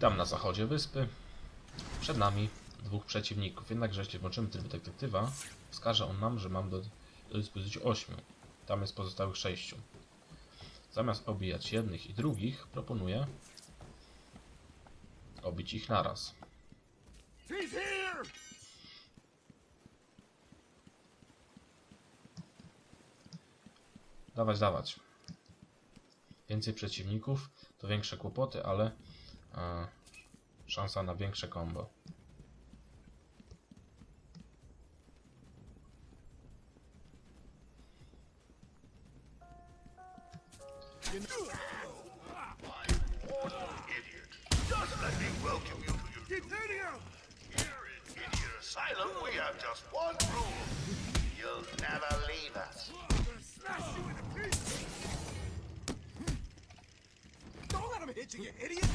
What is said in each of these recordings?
Witam na zachodzie wyspy. Przed nami dwóch przeciwników. Jednakże jeśli włączymy tryb detektywa, wskaże on nam, że mam do, do dyspozycji 8. Tam jest pozostałych 6. Zamiast obijać jednych i drugich, proponuję obić ich naraz. Dawać, dawać. Więcej przeciwników to większe kłopoty, ale e, szansa na większe combo. Idiot. Just let me hit you, you idiot!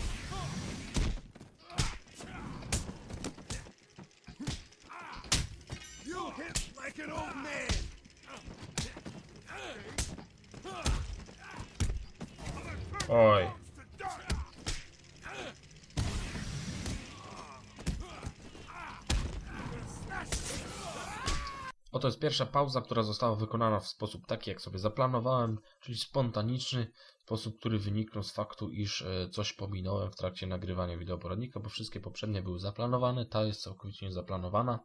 You hit like an old man! Oto jest pierwsza pauza, która została wykonana w sposób taki, jak sobie zaplanowałem, czyli spontaniczny, sposób, który wyniknął z faktu, iż e, coś pominąłem w trakcie nagrywania wideoporadnika, bo wszystkie poprzednie były zaplanowane, ta jest całkowicie niezaplanowana.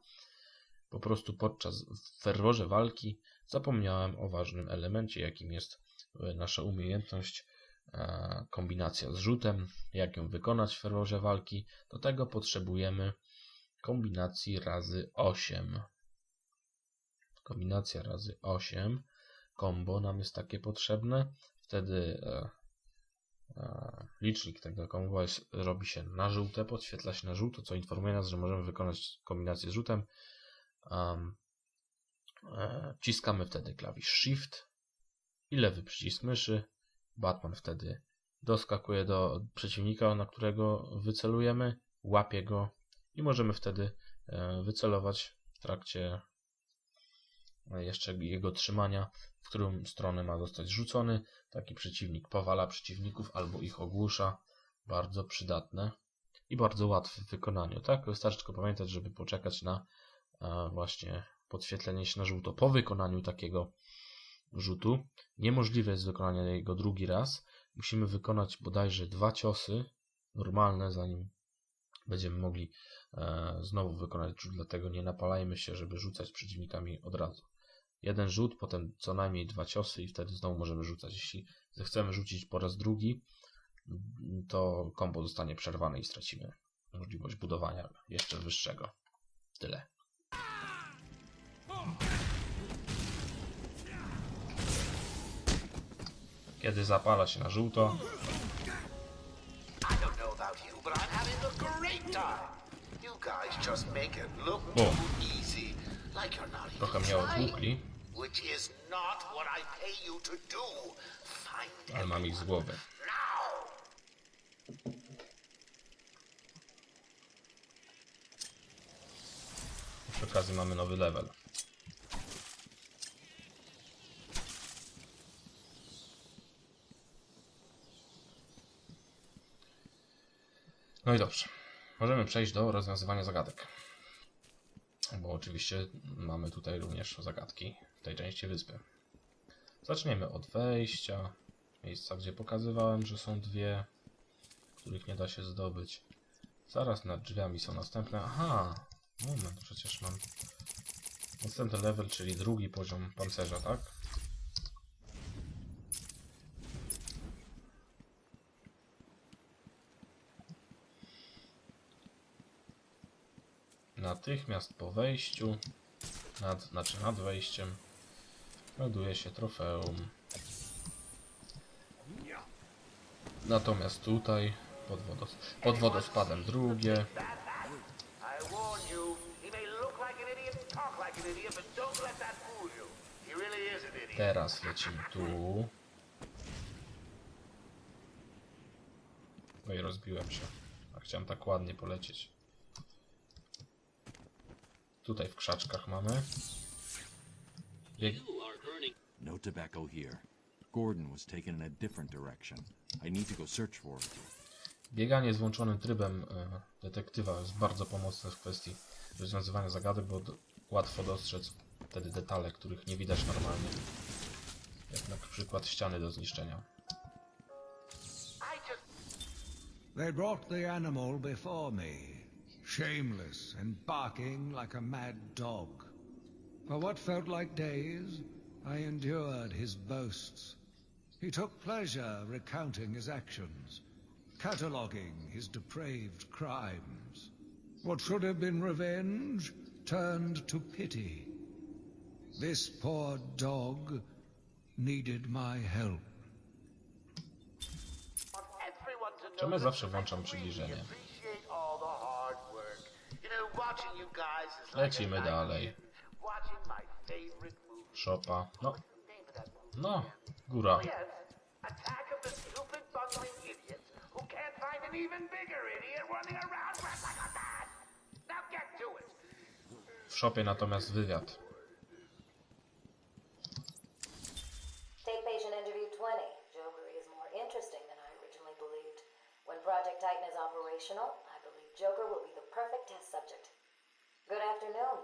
Po prostu podczas ferworze walki zapomniałem o ważnym elemencie, jakim jest e, nasza umiejętność e, kombinacja z rzutem, jak ją wykonać w ferworze walki. Do tego potrzebujemy kombinacji razy 8 kombinacja razy 8 combo nam jest takie potrzebne. Wtedy e, e, licznik tego combo jest, robi się na żółte, podświetla się na żółto, co informuje nas, że możemy wykonać kombinację z rzutem. Um, e, wciskamy wtedy klawisz shift i lewy przycisk myszy. Batman wtedy doskakuje do przeciwnika, na którego wycelujemy, łapie go i możemy wtedy e, wycelować w trakcie jeszcze jego trzymania, w którą stronę ma zostać rzucony. Taki przeciwnik powala przeciwników albo ich ogłusza. Bardzo przydatne i bardzo łatwe w wykonaniu. Tak, wystarczy tylko pamiętać, żeby poczekać na e, właśnie podświetlenie się na żółto. Po wykonaniu takiego rzutu niemożliwe jest wykonanie jego drugi raz. Musimy wykonać bodajże dwa ciosy normalne, zanim będziemy mogli e, znowu wykonać rzut, dlatego nie napalajmy się, żeby rzucać przeciwnikami od razu. Jeden rzut, potem co najmniej dwa ciosy i wtedy znowu możemy rzucać. Jeśli zechcemy rzucić po raz drugi, to kombo zostanie przerwane i stracimy możliwość budowania jeszcze wyższego. Tyle. Kiedy zapala się na żółto, I don't know about you, but I'm having a great time. Guys just make it look O. too easy. Like you're not trochę even mnie trying. odwłókli, Which is not what I pay you to do. Find ale mam ich z głowy. now. Przy okazji mamy nowy level. No i dobrze. Możemy przejść do rozwiązywania zagadek. Bo oczywiście mamy tutaj również zagadki w tej części wyspy. Zaczniemy od wejścia. Miejsca, gdzie pokazywałem, że są dwie, których nie da się zdobyć. Zaraz nad drzwiami są następne. Aha, moment, przecież mam następny level, czyli drugi poziom pancerza, tak? Natychmiast po wejściu, nad, znaczy nad wejściem, melduje się trofeum. Natomiast tutaj pod, wodos pod wodospadem drugie. Teraz lecimy tu. No i rozbiłem się. A chciałem tak ładnie polecieć. Tutaj w krzaczkach mamy. Bieg No tobacco here. Gordon was taken in a different direction. I need to go search for it. Bieganie z włączonym trybem e, detektywa jest bardzo pomocne w kwestii rozwiązywania zagadek, bo do, łatwo dostrzec wtedy detale, których nie widać normalnie. Jak na przykład ściany do zniszczenia. They brought the animal before me, shameless and barking like a mad dog. For what felt like days, I endured his boasts. He took pleasure recounting his actions, cataloguing his depraved crimes. What should have been revenge turned to pity. This poor dog needed my help. want everyone Czemu ja zawsze włączam really przybliżenie? Lecimy dalej. Szopa. No, no, góra. Oh. W szopie natomiast wywiad. Take patient interview 20. Joker is more interesting than I originally believed. When Project Titan is operational, I believe Joker will Good afternoon.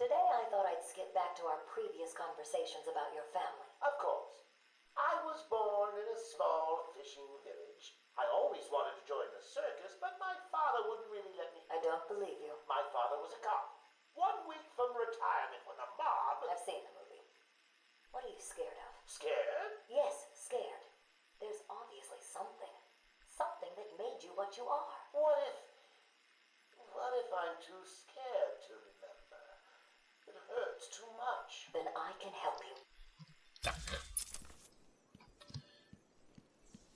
Today I thought I'd skip back to our previous conversations about your family. Of course. I was born in a small fishing village. I always wanted to join the circus, but my father wouldn't really let me. I don't believe you. My father was a cop. One week from retirement when the mob. I've seen the movie. What are you scared of? Scared? Yes, scared. There's obviously something. Something that made you what you are. What if. What if I'm too scared Then I can help you. Tak.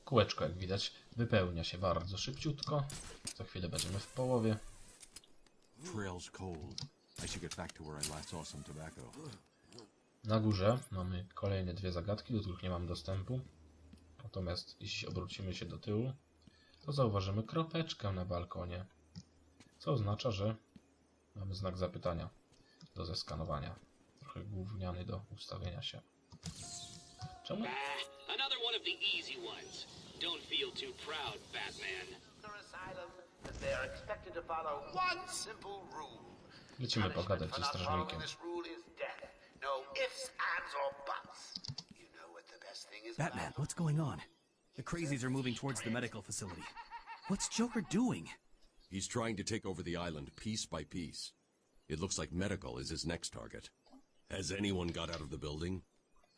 Kółeczko, jak widać, wypełnia się bardzo szybciutko. Za chwilę będziemy w połowie. Trail's cold. I should get back to where I last saw some tobacco. Na górze mamy kolejne dwie zagadki, do których nie mam dostępu. Natomiast jeśli obrócimy się do tyłu, to zauważymy kropeczkę na balkonie. Co oznacza, że mamy znak zapytania do zeskanowania. Trochę gówniany do ustawienia się. Czemu? Ah, another one of the easy ones. Don't feel too proud, Batman. Their asylum, that they are expected to follow one simple rule. Lecimy pogadać ze strażnikiem. rule is death. No ifs, ands, or buts. You know what the best thing is Batman, what's going on? The crazies are moving towards the medical facility. What's Joker doing? He's trying to take over the island piece by piece. It looks like medical is his next target. Has anyone got out of the building?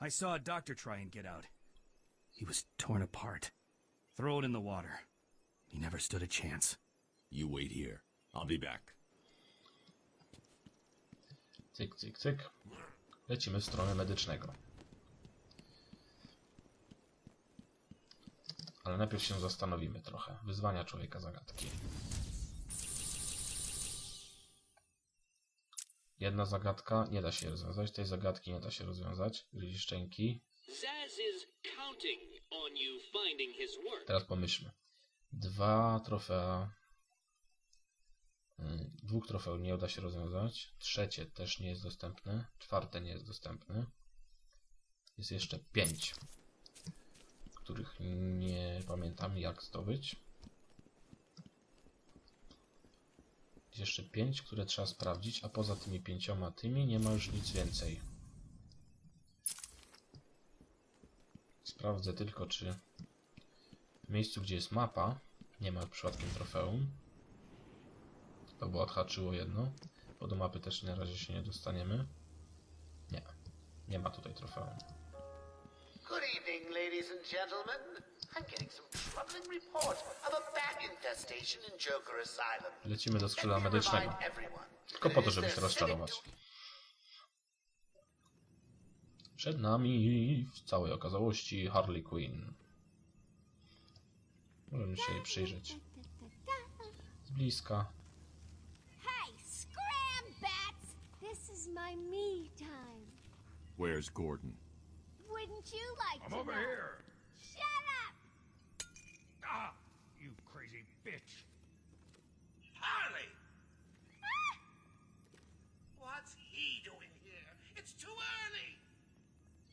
I saw a doctor try and get out. He was torn apart, thrown in the water. He never stood a chance. You wait here. I'll be back. Cyk, cyk, cyk. Lecimy w stronę medycznego. Ale najpierw się zastanowimy trochę. Wyzwania człowieka zagadki. Jedna zagadka nie da się rozwiązać, tej zagadki nie da się rozwiązać. Gryzi szczęki. Teraz pomyślmy. Dwa trofea. y, Dwóch trofeów nie uda się rozwiązać. Trzecie też nie jest dostępne. Czwarte nie jest dostępne. Jest jeszcze pięć, których nie pamiętam jak zdobyć. Jest jeszcze pięć, które trzeba sprawdzić, a poza tymi pięcioma tymi nie ma już nic więcej. Sprawdzę tylko, czy w miejscu, gdzie jest mapa, nie ma przypadkiem trofeum. To było odhaczyło jedno. Bo do mapy też na razie się nie dostaniemy. Nie. Nie ma tutaj trofeum. Good evening, ladies and gentlemen. I'm getting some troubling reports of a bat infestation in Joker Asylum. Lecimy do skrzydła me medycznego. Tylko po to, żeby się rozczarować. Przed nami w całej okazałości Harley Quinn. Możemy się jej przyjrzeć z bliska. Hey, scram, bats! This is my me time. Where's Gordon? Wouldn't you like I'm over here. bitch. Harley! Ah! What's he doing here? It's too early!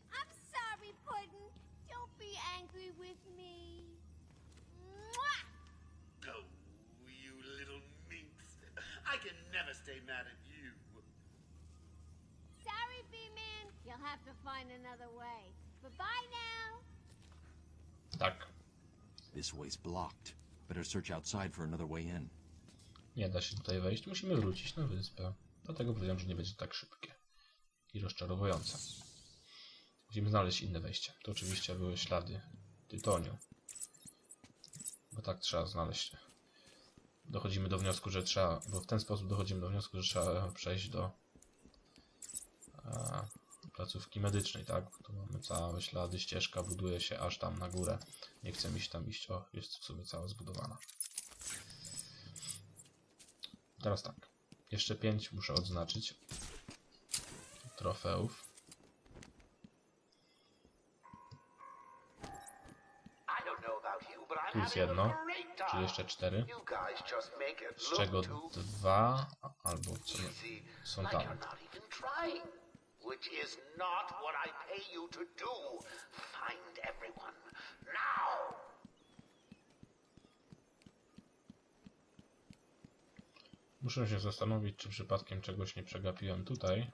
I'm sorry, Puddin'. Don't be angry with me. Mwah! Go, you little minx. I can never stay mad at you. Sorry, B-Man. You'll have to find another way. Bye-bye now. Tak. This way's blocked. Better search outside for another way in. nie da się tutaj wejść. Musimy wrócić na wyspę. Dlatego powiedziałem, że nie będzie tak szybkie i rozczarowujące. Musimy znaleźć inne wejście. To oczywiście były ślady tytoniu. Bo tak trzeba znaleźć. Dochodzimy do wniosku, że trzeba, bo w ten sposób dochodzimy do wniosku, że trzeba przejść do e, placówki medycznej, tak? Tu mamy całe ślady, ścieżka buduje się aż tam na górę. Nie chcemy iść tam iść. O, jest w sumie cała zbudowana. Teraz tak. Jeszcze pięć muszę odznaczyć. Trofeów. Tu jest jedno, czyli jeszcze cztery. Z czego dwa albo co są tam. Which is not what I pay you to do. Find everyone. Now! Muszę się zastanowić, czy przypadkiem czegoś nie przegapiłem tutaj.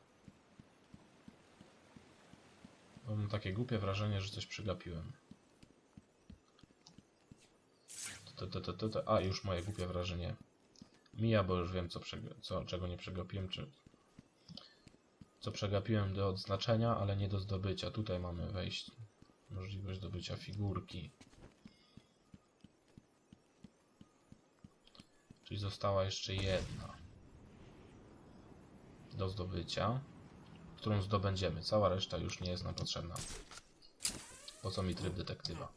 Bo mam takie głupie wrażenie, że coś przegapiłem. A, już moje głupie wrażenie mija, bo już wiem, co, co czego nie przegapiłem, czy co przegapiłem do odznaczenia, ale nie do zdobycia. Tutaj mamy wejść, możliwość zdobycia figurki. Czyli została jeszcze jedna do zdobycia, którą zdobędziemy. Cała reszta już nie jest nam potrzebna. Po co mi tryb detektywa?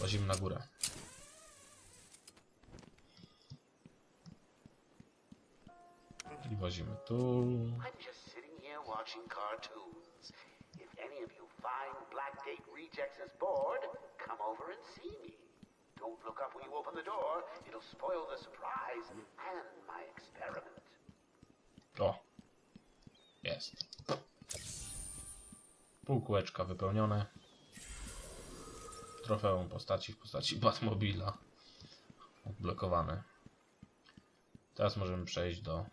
Łazimy na górę. I łazimy tu. I'm just sitting here watching cartoons. If any of you fine Blackgate rejects bored, come over and see me. Don't look up when you open the door. It'll spoil the surprise and my experiment. O! Jest. Pół kółeczka wypełnione. Trofeum postaci w postaci Batmobila. Odblokowane. Teraz możemy przejść do...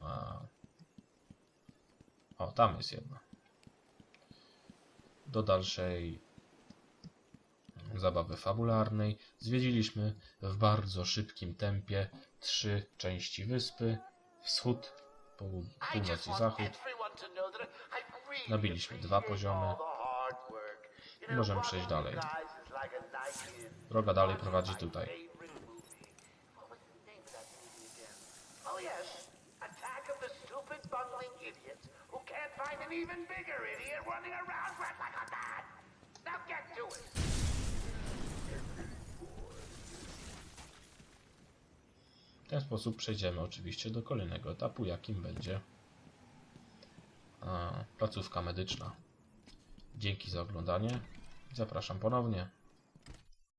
A... O, tam jest jedna. Do dalszej zabawy fabularnej. Zwiedziliśmy w bardzo szybkim tempie trzy części wyspy. Wschód, połud- I just północ i zachód. Nabiliśmy dwa poziomy. Możemy przejść dalej. Droga dalej prowadzi tutaj. Idiots who can't find an even bigger idiot running around like a. Now get to it. W ten sposób przejdziemy oczywiście do kolejnego etapu, jakim będzie a, placówka medyczna. Dzięki za oglądanie. Zapraszam ponownie.